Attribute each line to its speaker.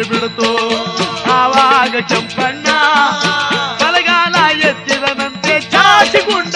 Speaker 1: ಹಾಡು ಬಿಡುತ್ತೋ ಆವಾಗ ಚಂಪಣ್ಣ ಬಲಗಾಲ ಎತ್ತಿದನಂತೆ ಚಾಚಿಕೊಂಡ